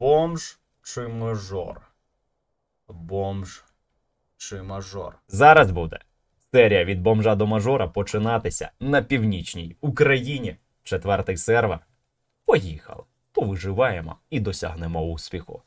Бомж чи мажор? Бомж чи мажор? Зараз буде серія від бомжа до мажора починатися на північній Україні. Четвертий сервер. Поїхали. Повиживаємо і досягнемо успіху.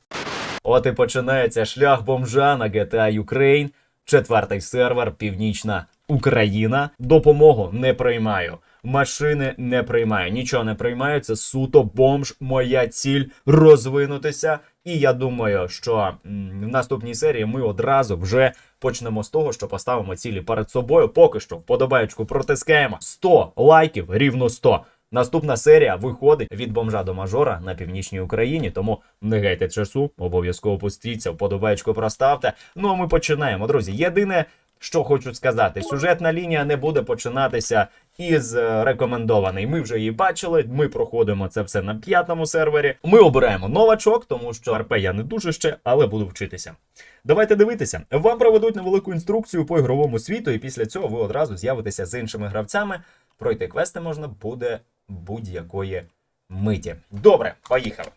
От і починається шлях бомжа на GTA Ukraine. Четвертий сервер, Північна Україна. Допомогу не приймаю. Машини не приймаю. Нічого не приймаю. Це суто бомж. Моя ціль розвинутися. І я думаю, що в наступній серії ми одразу вже почнемо з того, що поставимо цілі перед собою. Поки що вподобаєчку протискаємо 100 лайків, рівно 100. Наступна серія виходить від бомжа до мажора на північній Україні. Тому не гайте часу, обов'язково пустіться, вподобаєчку проставте. Ну а ми починаємо, друзі. Єдине, що хочу сказати, сюжетна лінія не буде починатися із е, рекомендований. Ми вже її бачили. Ми проходимо це все на п'ятому сервері. Ми обираємо новачок, тому що РП я не дуже ще, але буду вчитися. Давайте дивитися. Вам проведуть невелику інструкцію по ігровому світу, і після цього ви одразу з'явитеся з іншими гравцями. Пройти квести можна буде будь-якої миті. Добре, поїхали.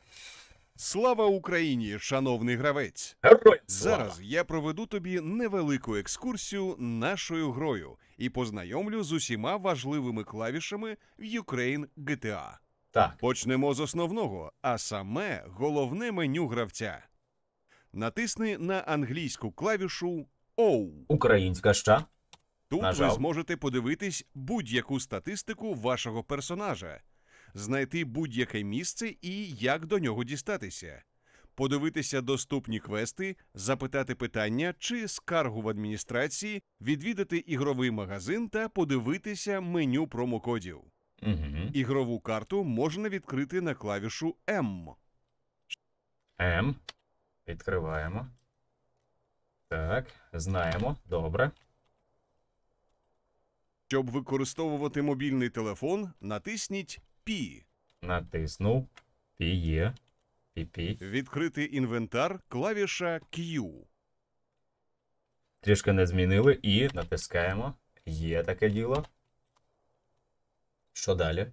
Слава Україні, шановний гравець! Слава! Зараз я проведу тобі невелику екскурсію нашою грою і познайомлю з усіма важливими клавішами в Ukraine GTA. Так, Почнемо з основного, а саме головне меню гравця. Натисни на англійську клавішу O. українська ща. Тут Нажав. ви зможете подивитись будь-яку статистику вашого персонажа, знайти будь-яке місце і як до нього дістатися, подивитися доступні квести, запитати питання чи скаргу в адміністрації, відвідати ігровий магазин та подивитися меню промокодів. Угу. Ігрову карту можна відкрити на клавішу M. М. Відкриваємо. Так, знаємо. Добре. Щоб використовувати мобільний телефон, натисніть P. Натиснув. Пі є. Пі-пі. Відкрити інвентар клавіша Q. Трішки не змінили і натискаємо. Є таке діло. Що далі?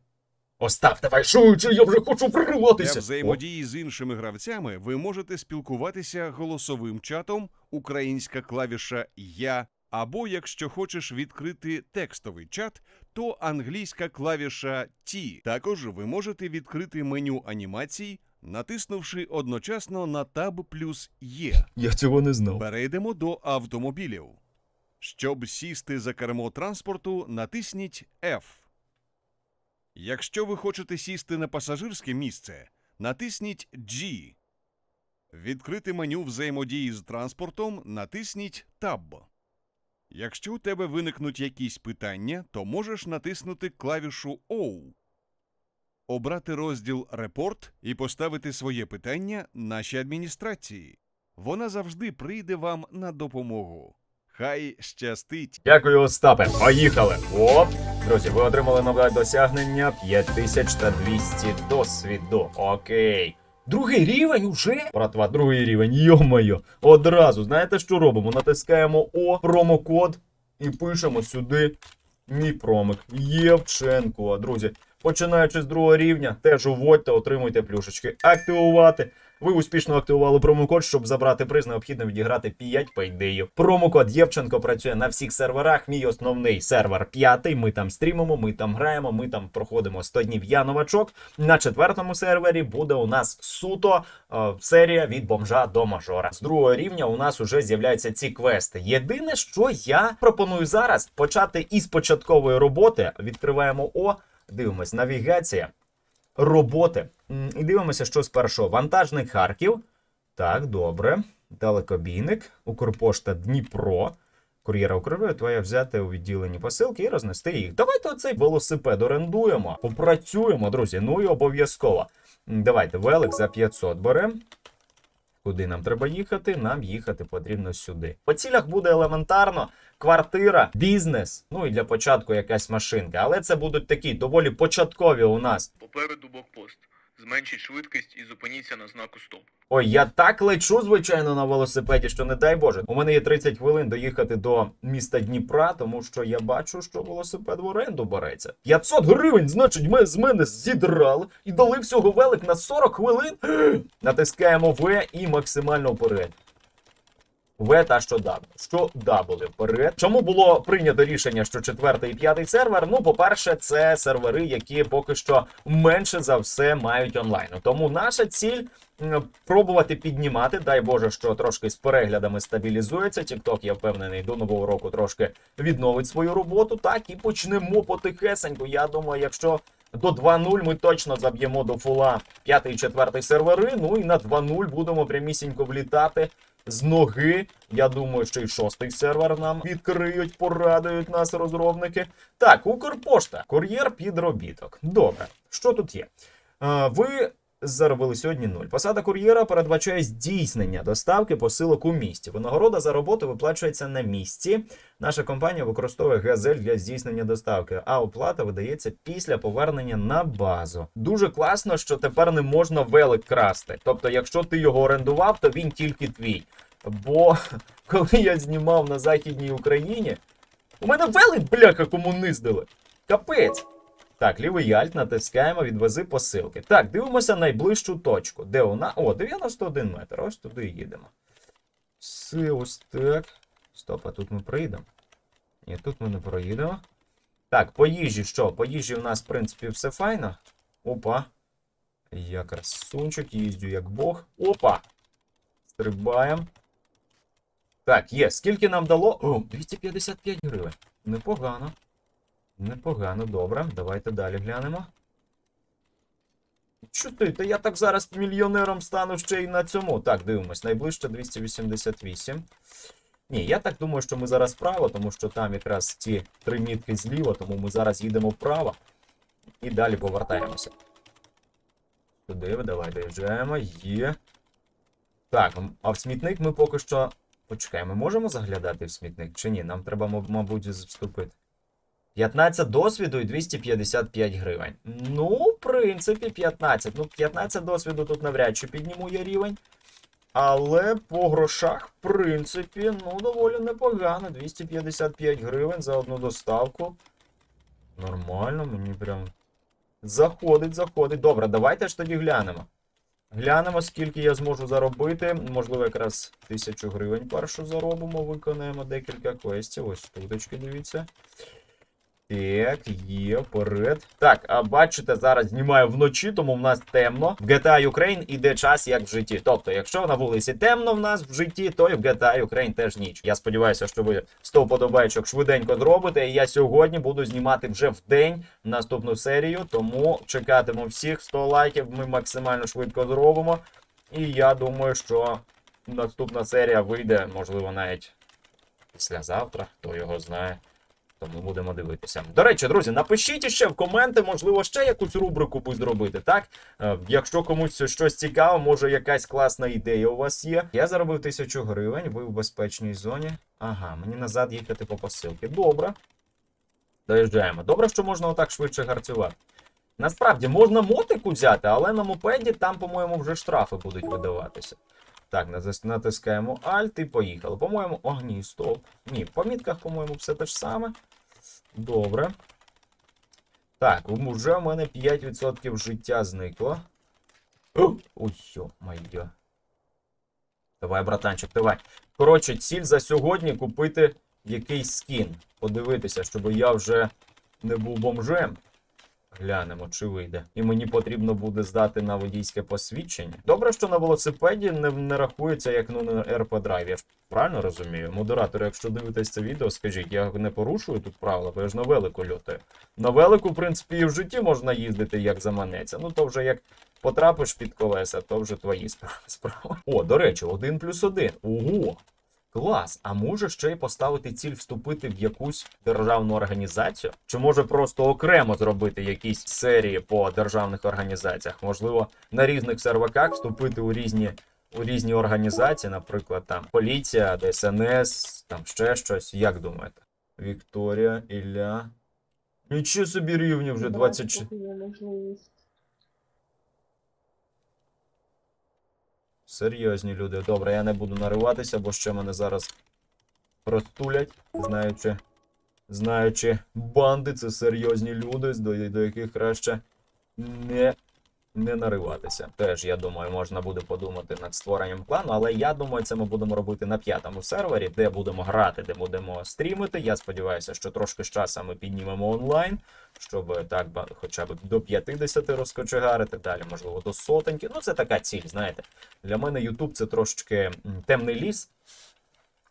Остап, давай швидше, я вже хочу Для прорватися. взаємодії з іншими гравцями ви можете спілкуватися голосовим чатом, українська клавіша Я, або якщо хочеш відкрити текстовий чат, то англійська клавіша T. Також ви можете відкрити меню анімацій, натиснувши одночасно на Tab плюс Є. Я цього не знав. Перейдемо до автомобілів. Щоб сісти за кермо транспорту, натисніть F. Якщо ви хочете сісти на пасажирське місце, натисніть G. Відкрити меню взаємодії з транспортом, натисніть Tab. Якщо у тебе виникнуть якісь питання, то можеш натиснути клавішу O. Обрати розділ Репорт і поставити своє питання нашій адміністрації. Вона завжди прийде вам на допомогу. Хай щастить! Дякую, Остапе. Поїхали. Оп. Друзі, ви отримали нове досягнення 5200 досвіду. Окей. Другий рівень уже? Братва, другий рівень, йо-моє. Одразу, знаєте, що робимо? Натискаємо О, промокод і пишемо сюди мій промик. Євченко. Друзі, починаючи з другого рівня, теж уводьте, отримуйте плюшечки. Активувати. Ви успішно активували промокод, щоб забрати приз, необхідно відіграти 5 пейдеїв. Промокод Євченко працює на всіх серверах. Мій основний сервер п'ятий. Ми там стрімимо, ми там граємо, ми там проходимо 100 днів. Я новачок. На четвертому сервері буде у нас суто е, серія від бомжа до мажора. З другого рівня у нас уже з'являються ці квести. Єдине, що я пропоную зараз почати із початкової роботи. Відкриваємо О, дивимось, навігація роботи. І дивимося, що з першого. Вантажник Харків. Так, добре. Далекобійник, Укрпошта Дніпро. Кур'єра Укрпошта твоя взяти у відділенні посилки і рознести їх. Давайте оцей велосипед орендуємо, попрацюємо, друзі. Ну і обов'язково. Давайте велик за 500 беремо. Куди нам треба їхати? Нам їхати потрібно сюди. По цілях буде елементарно квартира, бізнес, ну і для початку якась машинка. Але це будуть такі доволі початкові у нас Попереду блокпост. Зменшіть швидкість і зупиніться на знаку стоп. Ой, я так лечу, звичайно, на велосипеді, що не дай Боже. У мене є 30 хвилин доїхати до міста Дніпра, тому що я бачу, що велосипед в оренду береться. 500 гривень, значить, ми з мене зідрали і дали всього велик на 40 хвилин. Натискаємо В і максимально вперед. В та що W. Що W вперед. Чому було прийнято рішення, що четвертий і п'ятий сервер? Ну, по-перше, це сервери, які поки що менше за все мають онлайн. Тому наша ціль пробувати піднімати. Дай Боже, що трошки з переглядами стабілізується. TikTok, я впевнений, до нового року трошки відновить свою роботу. Так і почнемо потихесенько. Я думаю, якщо до 2.0 ми точно заб'ємо до фула п'ятий і четвертий сервери. Ну і на 2.0 будемо прямісінько влітати з ноги. Я думаю, що і шостий сервер нам відкриють, порадують нас розробники. Так, Укрпошта, кур'єр підробіток. Добре, що тут є? Е, ви заробили сьогодні нуль. Посада кур'єра передбачає здійснення доставки посилок у місті. Винагорода за роботу виплачується на місці. Наша компанія використовує газель для здійснення доставки, а оплата видається після повернення на базу. Дуже класно, що тепер не можна велик красти. Тобто, якщо ти його орендував, то він тільки твій. Бо коли я знімав на Західній Україні, у мене велик, бляха, комуниздили. Капець. Так, лівий альт натискаємо, відвези посилки. Так, дивимося найближчу точку. Де вона? О, 91 метр. Ось туди їдемо. Все, ось так. Стоп, а тут ми проїдемо. Ні, тут ми не проїдемо. Так, по їжі що? По їжі у нас, в принципі, все файно. Опа. Я красунчик, їздю як Бог. Опа! Стрибаємо. Так, є. Скільки нам дало? О, 255 гривень. Непогано. Непогано, добре. Давайте далі глянемо. Що ти? Та я так зараз мільйонером стану ще й на цьому. Так, дивимось. Найближче 288. Ні, я так думаю, що ми зараз вправо, тому що там якраз ці три мітки зліва, тому ми зараз їдемо вправо і далі повертаємося. Туди, давай доїжджаємо. Є. Так, а в смітник ми поки що. Почекай, ми можемо заглядати в смітник чи ні? Нам треба, мабуть, вступити. 15 досвіду і 255 гривень. Ну, в принципі, 15. Ну, 15 досвіду тут навряд чи підніму я рівень. Але по грошах, в принципі, ну, доволі непогано. 255 гривень за одну доставку. Нормально, мені прям. Заходить, заходить. Добре, давайте ж тоді глянемо. Глянемо, скільки я зможу заробити. Можливо, якраз тисячу гривень першу заробимо, виконаємо декілька квестів. Ось туточки, дивіться. Так, є, вперед. Так, а бачите, зараз знімаю вночі, тому в нас темно. В GTA Ukraine іде час, як в житті. Тобто, якщо на вулиці темно в нас в житті, то і в GTA Ukraine теж ніч. Я сподіваюся, що ви 100 подобайчок швиденько зробите. І я сьогодні буду знімати вже в день наступну серію. Тому чекатиму всіх 100 лайків. Ми максимально швидко зробимо. І я думаю, що наступна серія вийде, можливо, навіть післязавтра, хто його знає. Тому будемо дивитися. До речі, друзі, напишіть ще в коменти, можливо, ще якусь рубрику будь зробити, так? Е, якщо комусь щось цікаво, може якась класна ідея у вас є. Я заробив тисячу гривень, ви в безпечній зоні. Ага, мені назад їхати по посилки. Добре. Доїжджаємо. Добре, що можна отак швидше гарцювати. Насправді можна мотику взяти, але на мопеді там, по-моєму, вже штрафи будуть видаватися. Так, натискаємо Alt і поїхали. По-моєму, о, ні, стоп. Ні, в помітках, по-моєму, все те ж саме. Добре. Так, вже в мене 5% життя зникло. Ой, йо-майо. Давай, братанчик, давай. Коротше, ціль за сьогодні купити якийсь скін. Подивитися, щоб я вже не був бомжем. Глянемо, чи вийде. І мені потрібно буде здати на водійське посвідчення. Добре, що на велосипеді не, не рахується як ну, на РП драйв. Я ж правильно розумію? Модератор, якщо дивитесь це відео, скажіть, я не порушую тут правила, бо я ж на велику льотаю. На велику, в принципі, і в житті можна їздити, як заманеться. Ну то вже як потрапиш під колеса, то вже твої справи. О, до речі, один плюс один. Ого! Клас, а може ще й поставити ціль вступити в якусь державну організацію? Чи може просто окремо зробити якісь серії по державних організаціях? Можливо, на різних серваках вступити у різні у різні організації, наприклад, там поліція, ДСНС, там ще щось. Як думаєте? Вікторія, Ілля. Нічого собі рівні вже 24. Є можливість. Серйозні люди. Добре, я не буду нариватися, бо ще мене зараз простулять, знаючи, знаючи банди, це серйозні люди, до, до яких краще не, не нариватися. Теж, я думаю, можна буде подумати над створенням клану, але я думаю, це ми будемо робити на п'ятому сервері, де будемо грати, де будемо стрімити. Я сподіваюся, що трошки з часом ми піднімемо онлайн, щоб так хоча б до 50 розкочегарити, далі, можливо, до сотеньки. Ну, це така ціль, знаєте. Для мене YouTube це трошечки темний ліс.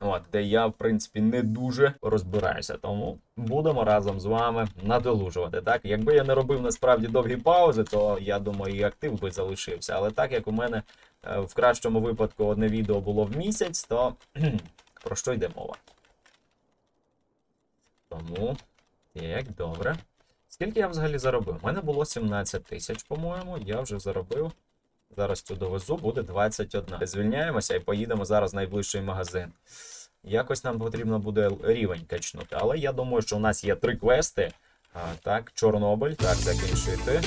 От, де я, в принципі, не дуже розбираюся. Тому будемо разом з вами надолужувати. Так, якби я не робив насправді довгі паузи, то я думаю, і актив би залишився. Але так як у мене е, в кращому випадку одне відео було в місяць, то про що йде мова? Тому, як добре. Скільки я взагалі заробив? У мене було 17 тисяч, по-моєму. Я вже заробив. Зараз цю довезу, буде 21. Звільняємося і поїдемо зараз в найближчий магазин. Якось нам потрібно буде рівень качнути. Але я думаю, що у нас є три квести. А, так, Чорнобиль, так, закінчити.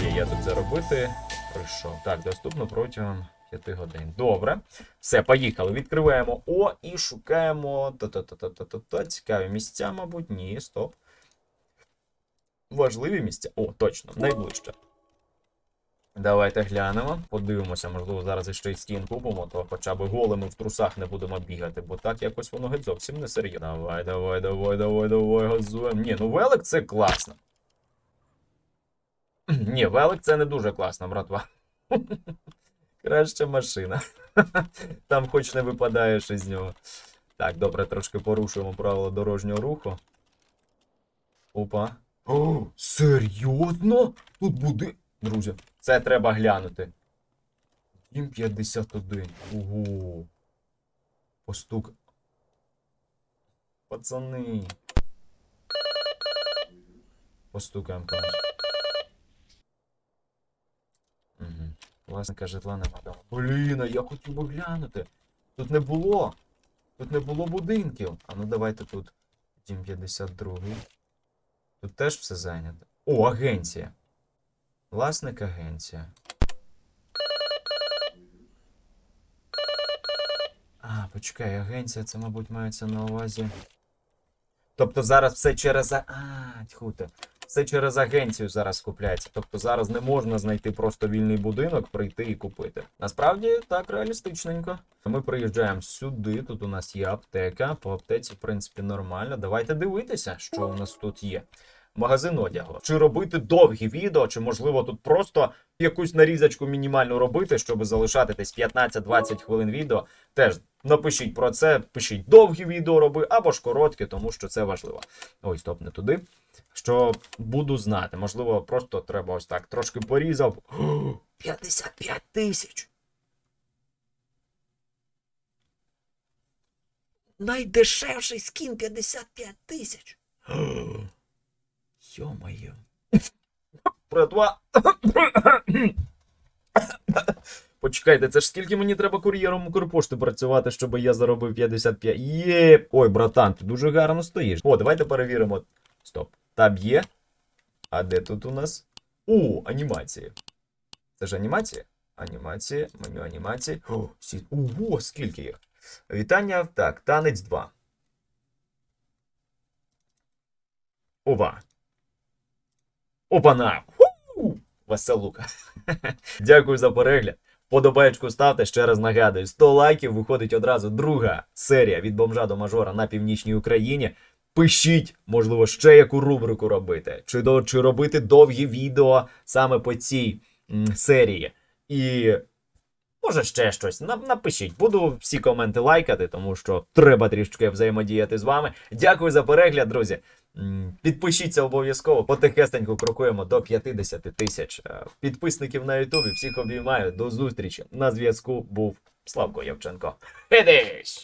Є, я тут заробити. Прийшов. Так, доступно протягом 5 годин. Добре. Все, поїхали. Відкриваємо О і шукаємо. Та-та-та-та-та-та. Цікаві місця, мабуть. Ні, стоп. Важливі місця. О, точно, найближче. Давайте глянемо. Подивимося, можливо, зараз іще й скін купимо, то хоча б голими в трусах не будемо бігати, бо так якось воно геть зовсім не серйозно. Давай, давай, давай, давай, давай, газуємо. Ні, ну велик це класно. Ні, велик це не дуже класно, братва. Краща машина. Там хоч не випадаєш із нього. Так, добре, трошки порушуємо правила дорожнього руху. Опа. О, серйозно? Тут буде. Друзі, це треба глянути. Дім 51. Ого. Постук. Пацани. Постукаємо комусь. Угу. Власника житла нема дома. Блін, а я хотів би глянути. Тут не було. Тут не було будинків. А ну давайте тут. Дім 52. Тут теж все зайнято. О, агенція. Власник агенція. А, почекай, агенція, це, мабуть, мається на увазі. Тобто зараз все через. а- А, тьху. Все через агенцію зараз купляється. Тобто зараз не можна знайти просто вільний будинок, прийти і купити. Насправді так реалістичненько. Ми приїжджаємо сюди. Тут у нас є аптека. По аптеці, в принципі, нормально. Давайте дивитися, що у нас тут є. Магазин одягу. Чи робити довгі відео, чи можливо тут просто якусь нарізочку мінімальну робити, щоб залишати десь 15-20 хвилин відео. Теж напишіть про це, пишіть довгі відео роби або ж короткі, тому що це важливо. Ой, стоп, не туди. Що буду знати. Можливо, просто треба ось так трошки порізав. 55 тисяч. Найдешевший скін 55 тисяч. Йо-моє. Братва. Почекайте, це ж скільки мені треба кур'єром Укрпошти працювати, щоб я заробив 55. Є. Ой, братан, ти дуже гарно стоїш. О, давайте перевіримо. Стоп. Таб є. А де тут у нас? О, анімації. Це ж анімація? Анімація, меню анімації. О, сі... Ого, скільки їх. Вітання. Так, танець 2. Ова. Опана! Веселука. Дякую за перегляд. Подобаєчку ставте, ще раз нагадую. 100 лайків виходить одразу друга серія від бомжа до мажора на північній Україні. Пишіть, можливо, ще яку рубрику робити, чи, до, чи робити довгі відео саме по цій м, серії. І може ще щось. На- Напишіть. Буду всі коменти лайкати, тому що треба трішки взаємодіяти з вами. Дякую за перегляд, друзі. Підпишіться обов'язково. потихестенько крокуємо до 50 тисяч е, підписників на Ютубі. Всіх обіймаю. До зустрічі. На зв'язку був Славко Явченко. Хидиш!